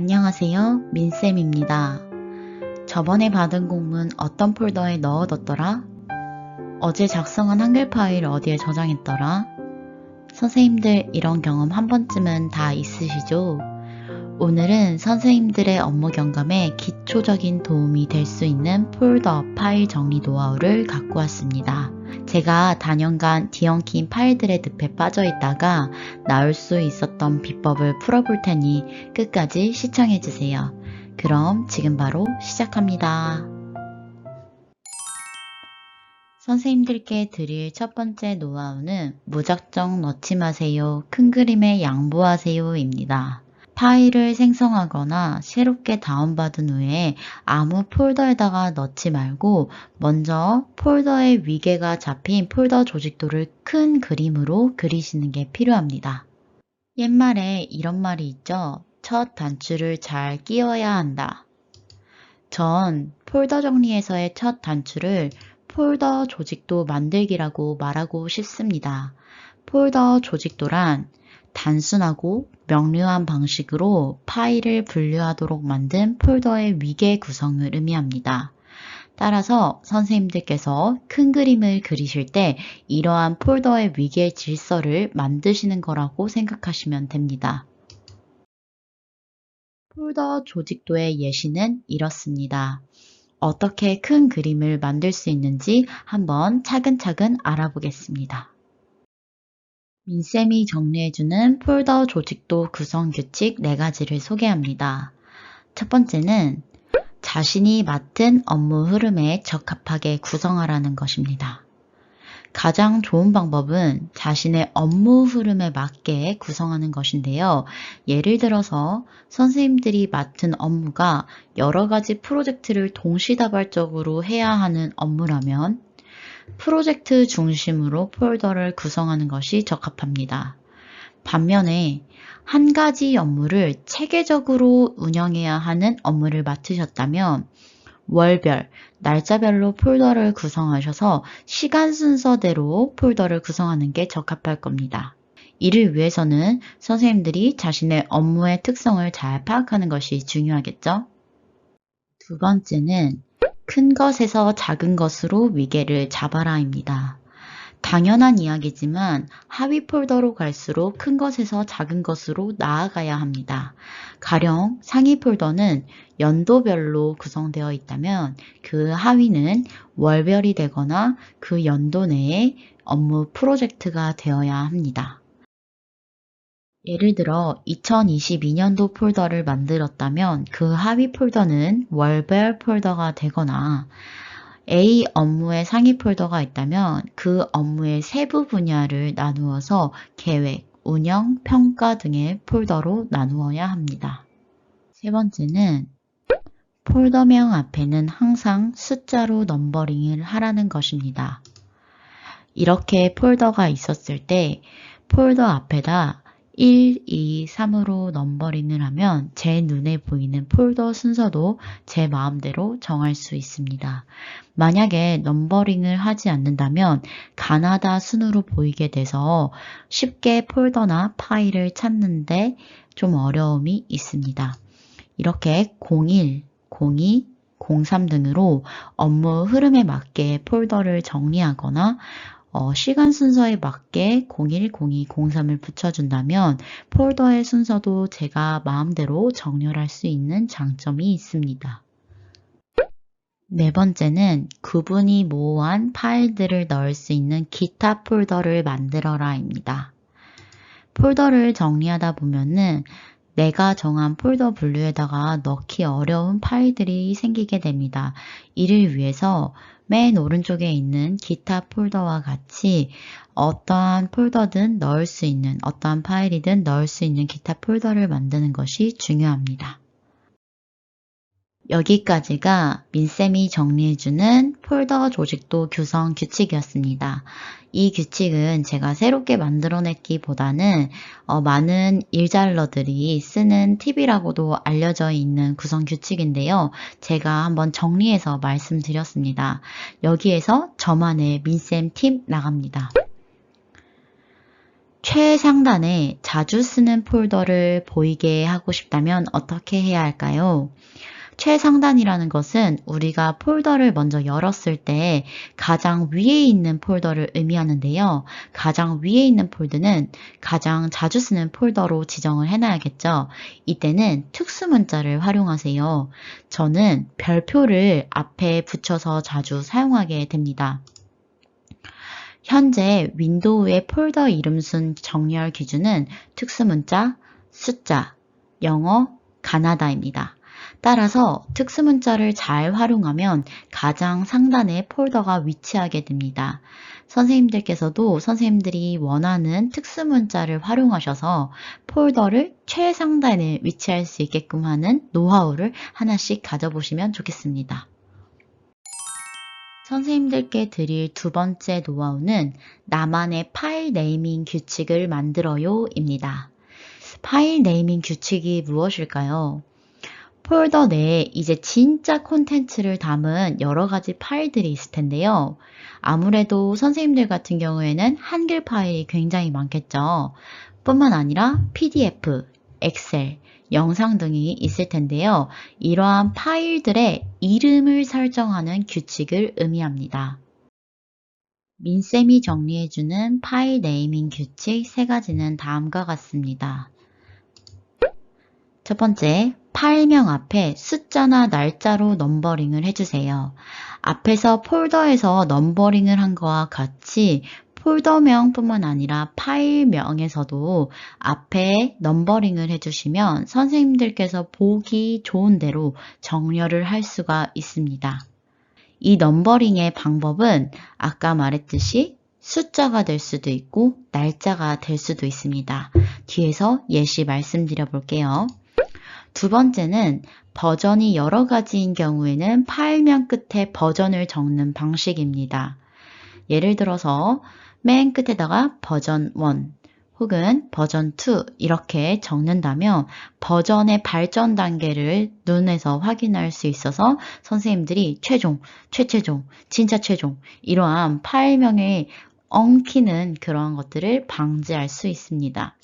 안녕하세요. 민쌤입니다. 저번에 받은 공문 어떤 폴더에 넣어뒀더라? 어제 작성한 한글 파일 어디에 저장했더라? 선생님들 이런 경험 한 번쯤은 다 있으시죠? 오늘은 선생님들의 업무 경감에 기초적인 도움이 될 수 있는 폴더 파일 정리 노하우를 갖고 왔습니다. 제가 단연간 디엉킨 파일들의 늪에 빠져 있다가 나올 수 있었던 비법을 풀어볼 테니 끝까지 시청해주세요. 그럼 지금 바로 시작합니다. 선생님들께 드릴 첫 번째 노하우는 무작정 넣지 마세요. 큰 그림에 양보하세요 입니다. 파일을 생성하거나 새롭게 다운받은 후에 아무 폴더에다가 넣지 말고 먼저 폴더의 위계가 잡힌 폴더 조직도를 큰 그림으로 그리시는 게 필요합니다. 옛말에 이런 말이 있죠. 첫 단추를 잘 끼워야 한다. 전 폴더 정리에서의 첫 단추를 폴더 조직도 만들기라고 말하고 싶습니다. 폴더 조직도란 단순하고 명료한 방식으로 파일을 분류하도록 만든 폴더의 위계 구성을 의미합니다. 따라서 선생님들께서 큰 그림을 그리실 때 이러한 폴더의 위계 질서를 만드시는 거라고 생각하시면 됩니다. 폴더 조직도의 예시는 이렇습니다. 어떻게 큰 그림을 만들 수 있는지 한번 차근차근 알아보겠습니다. 민쌤이 정리해주는 폴더 조직도 구성 규칙 4가지를 소개합니다. 첫 번째는 자신이 맡은 업무 흐름에 적합하게 구성하라는 것입니다. 가장 좋은 방법은 자신의 업무 흐름에 맞게 구성하는 것인데요. 예를 들어서 선생님들이 맡은 업무가 여러 가지 프로젝트를 동시다발적으로 해야 하는 업무라면 프로젝트 중심으로 폴더를 구성하는 것이 적합합니다. 반면에 한 가지 업무를 체계적으로 운영해야 하는 업무를 맡으셨다면 월별, 날짜별로 폴더를 구성하셔서 시간 순서대로 폴더를 구성하는 게 적합할 겁니다. 이를 위해서는 선생님들이 자신의 업무의 특성을 잘 파악하는 것이 중요하겠죠? 두 번째는 큰 것에서 작은 것으로 위계를 잡아라입니다. 당연한 이야기지만 하위 폴더로 갈수록 큰 것에서 작은 것으로 나아가야 합니다. 가령 상위 폴더는 연도별로 구성되어 있다면 그 하위는 월별이 되거나 그 연도 내에 업무 프로젝트가 되어야 합니다. 예를 들어 2022년도 폴더를 만들었다면 그 하위 폴더는 월별 폴더가 되거나 A 업무의 상위 폴더가 있다면 그 업무의 세부 분야를 나누어서 계획, 운영, 평가 등의 폴더로 나누어야 합니다. 세 번째는 폴더명 앞에는 항상 숫자로 넘버링을 하라는 것입니다. 이렇게 폴더가 있었을 때 폴더 앞에다 1, 2, 3으로 넘버링을 하면 제 눈에 보이는 폴더 순서도 제 마음대로 정할 수 있습니다. 만약에 넘버링을 하지 않는다면 가나다 순으로 보이게 돼서 쉽게 폴더나 파일을 찾는데 좀 어려움이 있습니다. 이렇게 01, 02, 03 등으로 업무 흐름에 맞게 폴더를 정리하거나 어, 시간 순서에 맞게 01, 02, 03을 붙여준다면 폴더의 순서도 제가 마음대로 정렬할 수 있는 장점이 있습니다. 네 번째는 구분이 모호한 파일들을 넣을 수 있는 기타 폴더를 만들어라 입니다. 폴더를 정리하다 보면은 내가 정한 폴더 분류에다가 넣기 어려운 파일들이 생기게 됩니다. 이를 위해서 맨 오른쪽에 있는 기타 폴더와 같이 어떠한 폴더든 넣을 수 있는 어떠한 파일이든 넣을 수 있는 기타 폴더를 만드는 것이 중요합니다. 여기까지가 민쌤이 정리해주는 폴더 조직도 규성 규칙이었습니다. 이 규칙은 제가 새롭게 만들어냈기보다는 어, 많은 일잘러들이 쓰는 팁이라고도 알려져 있는 구성 규칙인데요. 제가 한번 정리해서 말씀드렸습니다. 여기에서 저만의 민쌤 팁 나갑니다. 최상단에 자주 쓰는 폴더를 보이게 하고 싶다면 어떻게 해야 할까요? 최상단이라는 것은 우리가 폴더를 먼저 열었을 때 가장 위에 있는 폴더를 의미하는데요. 가장 위에 있는 폴드는 가장 자주 쓰는 폴더로 지정을 해놔야겠죠. 이때는 특수 문자를 활용하세요. 저는 별표를 앞에 붙여서 자주 사용하게 됩니다. 현재 윈도우의 폴더 이름순 정렬 기준은 특수문자, 숫자, 영어, 가나다입니다. 따라서 특수문자를 잘 활용하면 가장 상단에 폴더가 위치하게 됩니다. 선생님들께서도 선생님들이 원하는 특수문자를 활용하셔서 폴더를 최상단에 위치할 수 있게끔 하는 노하우를 하나씩 가져보시면 좋겠습니다. 선생님들께 드릴 두 번째 노하우는 나만의 파일 네이밍 규칙을 만들어요 입니다. 파일 네이밍 규칙이 무엇일까요? 폴더 내에 이제 진짜 콘텐츠를 담은 여러 가지 파일들이 있을 텐데요. 아무래도 선생님들 같은 경우에는 한글 파일이 굉장히 많겠죠. 뿐만 아니라 PDF, 엑셀, 영상 등이 있을 텐데요. 이러한 파일들의 이름을 설정하는 규칙을 의미합니다. 민쌤이 정리해주는 파일 네이밍 규칙 세 가지는 다음과 같습니다. 첫 번째, 파일명 앞에 숫자나 날짜로 넘버링을 해주세요. 앞에서 폴더에서 넘버링을 한 거와 같이 폴더명 뿐만 아니라 파일명에서도 앞에 넘버링을 해주시면 선생님들께서 보기 좋은 대로 정렬을 할 수가 있습니다. 이 넘버링의 방법은 아까 말했듯이 숫자가 될 수도 있고 날짜가 될 수도 있습니다. 뒤에서 예시 말씀드려 볼게요. 두 번째는 버전이 여러 가지인 경우에는 파일명 끝에 버전을 적는 방식입니다. 예를 들어서 맨 끝에다가 버전 1 혹은 버전 2 이렇게 적는다면 버전의 발전 단계를 눈에서 확인할 수 있어서 선생님들이 최종, 최최종, 진짜 최종 이러한 파일명에 엉키는 그런 것들을 방지할 수 있습니다.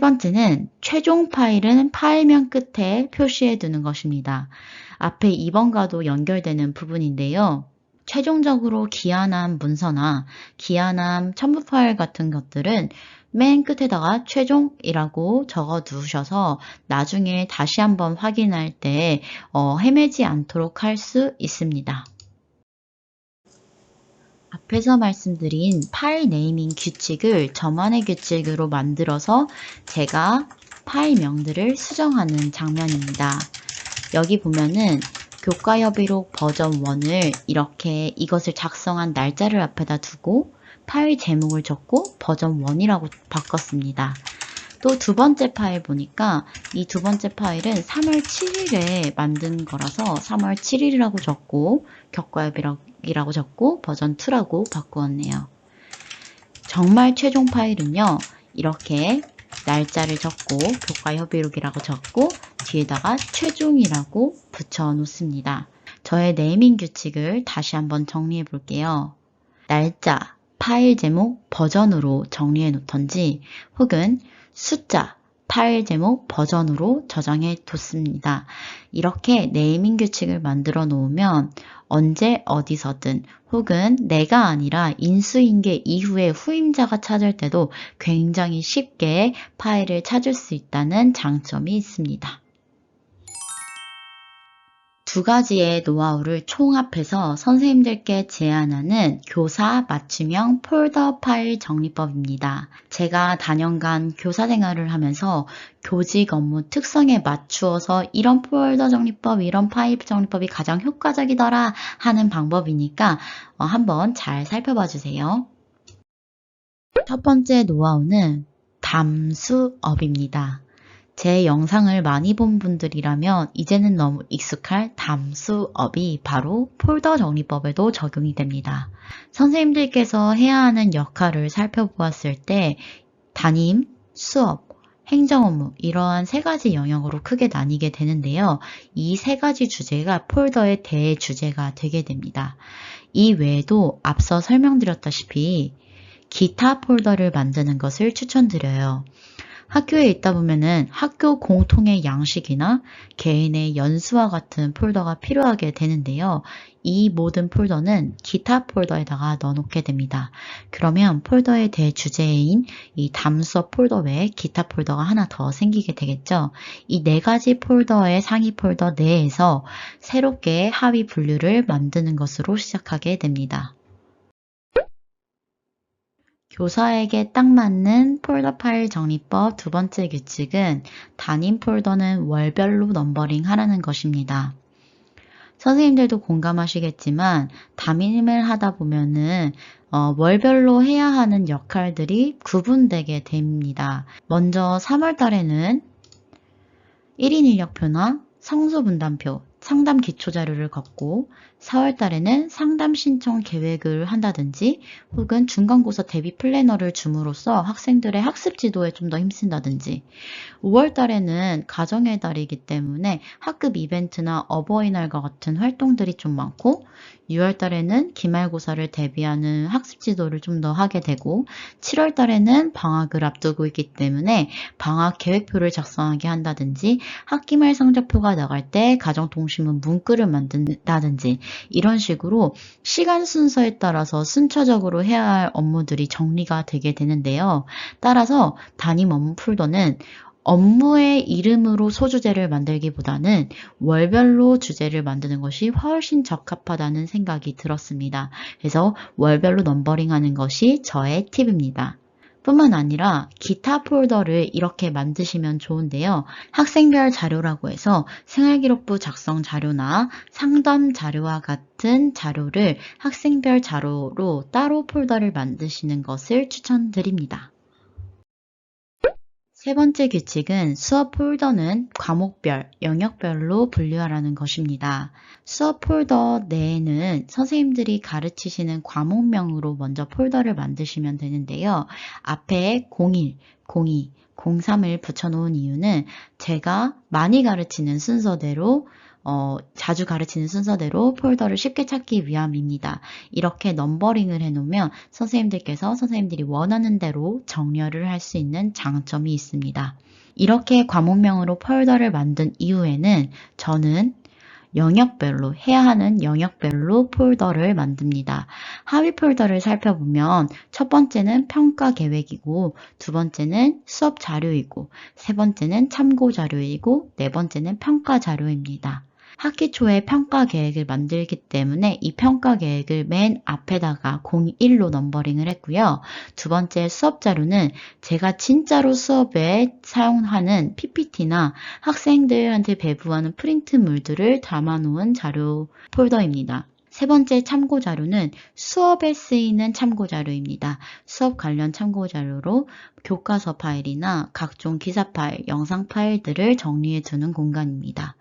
세 번째는 최종 파일은 파일명 끝에 표시해 두는 것입니다. 앞에 2번과도 연결되는 부분인데요. 최종적으로 기한한 문서나 기한한 첨부 파일 같은 것들은 맨 끝에다가 최종이라고 적어 두셔서 나중에 다시 한번 확인할 때 어, 헤매지 않도록 할 수 있습니다. 앞에서 말씀드린 파일 네이밍 규칙을 저만의 규칙으로 만들어서 제가 파일명들을 수정하는 장면입니다. 여기 보면은 교과협의록 버전 1을 이렇게 이것을 작성한 날짜를 앞에다 두고 파일 제목을 적고 버전 1이라고 바꿨습니다. 또 두 번째 파일 보니까 이 두 번째 파일은 3월 7일에 만든 거라서 3월 7일이라고 적고 교과협의록 이라고 적고 버전 2라고 바꾸었네요. 정말 최종 파일은요. 이렇게 날짜를 적고 교과 협의록이라고 적고 뒤에다가 최종이라고 붙여 놓습니다. 저의 네이밍 규칙을 다시 한번 정리해 볼게요. 날짜, 파일 제목, 버전으로 정리해 놓던지 혹은 숫자, 파일 제목 버전으로 저장해 뒀습니다. 이렇게 네이밍 규칙을 만들어 놓으면 언제 어디서든 혹은 내가 아니라 인수인계 이후에 후임자가 찾을 때도 굉장히 쉽게 파일을 찾을 수 있다는 장점이 있습니다. 두 가지의 노하우를 총합해서 선생님들께 제안하는 교사 맞춤형 폴더 파일 정리법입니다. 제가 다년간 교사 생활을 하면서 교직 업무 특성에 맞추어서 이런 폴더 정리법, 이런 파일 정리법이 가장 효과적이더라 하는 방법이니까 어, 한번 잘 살펴봐 주세요. 첫 번째 노하우는 담수업입니다. 제 영상을 많이 본 분들이라면 이제는 너무 익숙할 담수업이 바로 폴더 정리법에도 적용이 됩니다. 선생님들께서 해야 하는 역할을 살펴보았을 때 담임, 수업, 행정 업무 이러한 세 가지 영역으로 크게 나뉘게 되는데요. 이 세 가지 주제가 폴더의 대주제가 되게 됩니다. 이 외에도 앞서 설명드렸다시피 기타 폴더를 만드는 것을 추천드려요. 학교에 있다 보면은 학교 공통의 양식이나 개인의 연수와 같은 폴더가 필요하게 되는데요. 이 모든 폴더는 기타 폴더에다가 넣어놓게 됩니다. 그러면 폴더의 대주제인 이 담수업 폴더 외에 기타 폴더가 하나 더 생기게 되겠죠. 이 네 가지 폴더의 상위 폴더 내에서 새롭게 하위 분류를 만드는 것으로 시작하게 됩니다. 교사에게 딱 맞는 폴더 파일 정리법 두 번째 규칙은 단임 폴더는 월별로 넘버링 하라는 것입니다. 선생님들도 공감하시겠지만 담임을 하다 보면은 어, 월별로 해야 하는 역할들이 구분되게 됩니다. 먼저 3월 달에는 1인 인력표나 성수 분담표, 상담 기초 자료를 걷고 4월 달에는 상담 신청 계획을 한다든지 혹은 중간고사 대비 플래너를 줌으로써 학생들의 학습 지도에 좀 더 힘쓴다든지. 5월 달에는 가정의 달이기 때문에 학급 이벤트나 어버이날과 같은 활동들이 좀 많고 6월 달에는 기말고사를 대비하는 학습 지도를 좀 더 하게 되고 7월 달에는 방학을 앞두고 있기 때문에 방학 계획표를 작성하게 한다든지 학기말 성적표가 나갈 때 가정통신문 문구를 만든다든지 이런 식으로 시간 순서에 따라서 순차적으로 해야 할 업무들이 정리가 되게 되는데요. 따라서 담임 업무 폴더는 업무의 이름으로 소주제를 만들기보다는 월별로 주제를 만드는 것이 훨씬 적합하다는 생각이 들었습니다. 그래서 월별로 넘버링 하는 것이 저의 팁입니다. 뿐만 아니라 기타 폴더를 이렇게 만드시면 좋은데요. 학생별 자료라고 해서 생활기록부 작성 자료나 상담 자료와 같은 자료를 학생별 자료로 따로 폴더를 만드시는 것을 추천드립니다. 세 번째 규칙은 수업 폴더는 과목별, 영역별로 분류하라는 것입니다. 수업 폴더 내에는 선생님들이 가르치시는 과목명으로 먼저 폴더를 만드시면 되는데요. 앞에 01, 02, 03을 붙여놓은 이유는 제가 많이 가르치는 순서대로 어, 자주 가르치는 순서대로 폴더를 쉽게 찾기 위함입니다. 이렇게 넘버링을 해놓으면 선생님들께서 선생님들이 원하는 대로 정렬을 할 수 있는 장점이 있습니다. 이렇게 과목명으로 폴더를 만든 이후에는 저는 영역별로 해야 하는 영역별로 폴더를 만듭니다. 하위 폴더를 살펴보면 첫 번째는 평가 계획이고 두 번째는 수업 자료이고 세 번째는 참고 자료이고 네 번째는 평가 자료입니다. 학기 초에 평가 계획을 만들기 때문에 이 평가 계획을 맨 앞에다가 01로 넘버링을 했고요. 두 번째 수업 자료는 제가 진짜로 수업에 사용하는 PPT나 학생들한테 배부하는 프린트물들을 담아놓은 자료 폴더입니다. 세 번째 참고 자료는 수업에 쓰이는 참고 자료입니다. 수업 관련 참고 자료로 교과서 파일이나 각종 기사 파일, 영상 파일들을 정리해 두는 공간입니다.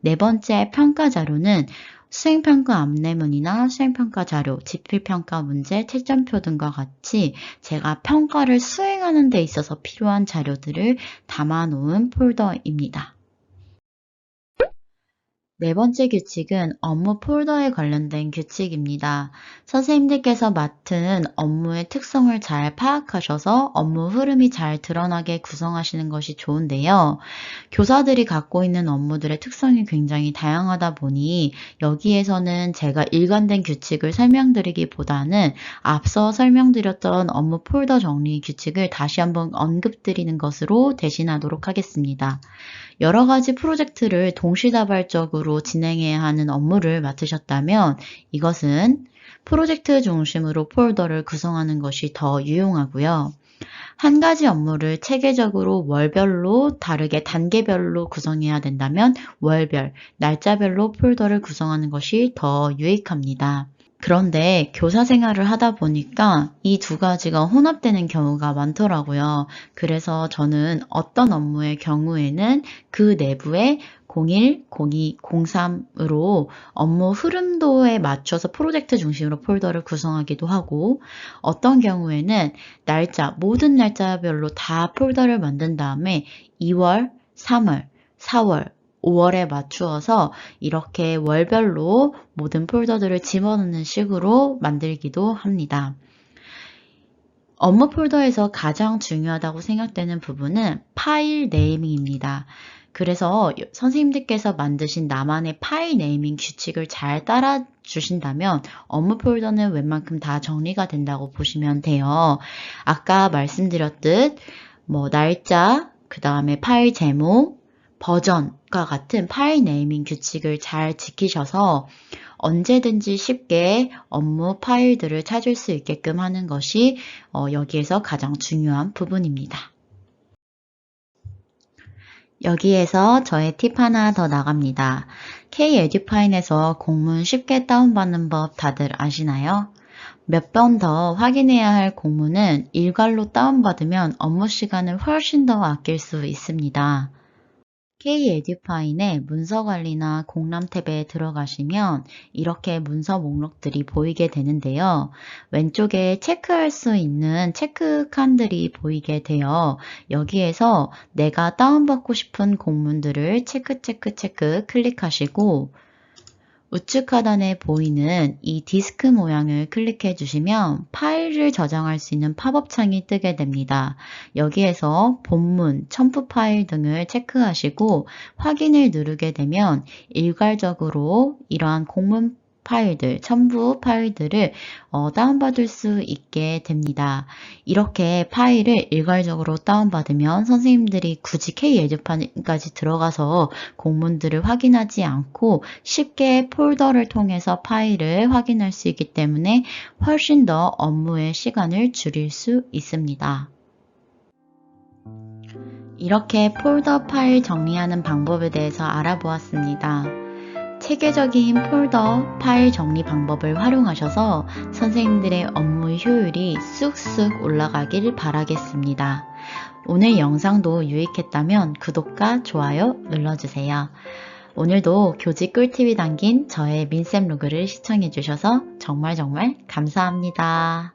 네 번째 평가 자료는 수행평가 안내문이나 수행평가 자료, 지필평가 문제, 채점표 등과 같이 제가 평가를 수행하는 데 있어서 필요한 자료들을 담아놓은 폴더입니다. 네 번째 규칙은 업무 폴더에 관련된 규칙입니다. 선생님들께서 맡은 업무의 특성을 잘 파악하셔서 업무 흐름이 잘 드러나게 구성하시는 것이 좋은데요. 교사들이 갖고 있는 업무들의 특성이 굉장히 다양하다 보니 여기에서는 제가 일관된 규칙을 설명드리기보다는 앞서 설명드렸던 업무 폴더 정리 규칙을 다시 한번 언급드리는 것으로 대신하도록 하겠습니다. 여러 가지 프로젝트를 동시다발적으로 진행해야 하는 업무를 맡으셨다면 이것은 프로젝트 중심으로 폴더를 구성하는 것이 더 유용하고요. 한 가지 업무를 체계적으로 월별로 다르게 단계별로 구성해야 된다면 월별, 날짜별로 폴더를 구성하는 것이 더 유익합니다. 그런데 교사 생활을 하다 보니까 이 두 가지가 혼합되는 경우가 많더라고요. 그래서 저는 어떤 업무의 경우에는 그 내부에 01, 02, 03으로 업무 흐름도에 맞춰서 프로젝트 중심으로 폴더를 구성하기도 하고 어떤 경우에는 날짜, 모든 날짜별로 다 폴더를 만든 다음에 2월, 3월, 4월, 5월에 맞추어서 이렇게 월별로 모든 폴더들을 집어넣는 식으로 만들기도 합니다. 업무 폴더에서 가장 중요하다고 생각되는 부분은 파일 네이밍입니다. 그래서 선생님들께서 만드신 나만의 파일 네이밍 규칙을 잘 따라 주신다면 업무 폴더는 웬만큼 다 정리가 된다고 보시면 돼요. 아까 말씀드렸듯 뭐 날짜, 그 다음에 파일 제목, 버전 과 같은 파일 네이밍 규칙을 잘 지키셔서 언제든지 쉽게 업무 파일들을 찾을 수 있게끔 하는 것이 어, 여기에서 가장 중요한 부분입니다. 여기에서 저의 팁 하나 더 나갑니다. K-에듀파인에서 공문 쉽게 다운받는 법 다들 아시나요? 몇 번 더 확인해야 할 공문은 일괄로 다운받으면 업무 시간을 훨씬 더 아낄 수 있습니다. K-에듀파인의 문서 관리나 공람 탭에 들어가시면 이렇게 문서 목록들이 보이게 되는데요. 왼쪽에 체크할 수 있는 체크 칸들이 보이게 돼요. 여기에서 내가 다운받고 싶은 공문들을 체크 체크 체크 클릭하시고 우측 하단에 보이는 이 디스크 모양을 클릭해 주시면 파일을 저장할 수 있는 팝업 창이 뜨게 됩니다. 여기에서 본문, 첨부 파일 등을 체크하시고 확인을 누르게 되면 일괄적으로 이러한 공문 파일들, 첨부 파일들을 어, 다운받을 수 있게 됩니다. 이렇게 파일을 일괄적으로 다운받으면 선생님들이 굳이 K-예제판까지 들어가서 공문들을 확인하지 않고 쉽게 폴더를 통해서 파일을 확인할 수 있기 때문에 훨씬 더 업무의 시간을 줄일 수 있습니다. 이렇게 폴더 파일 정리하는 방법에 대해서 알아보았습니다. 체계적인 폴더 파일 정리 방법을 활용하셔서 선생님들의 업무 효율이 쑥쑥 올라가길 바라겠습니다. 오늘 영상도 유익했다면 구독과 좋아요 눌러주세요. 오늘도 교직 꿀팁이 담긴 저의 민쌤 로그를 시청해주셔서 정말 정말 감사합니다.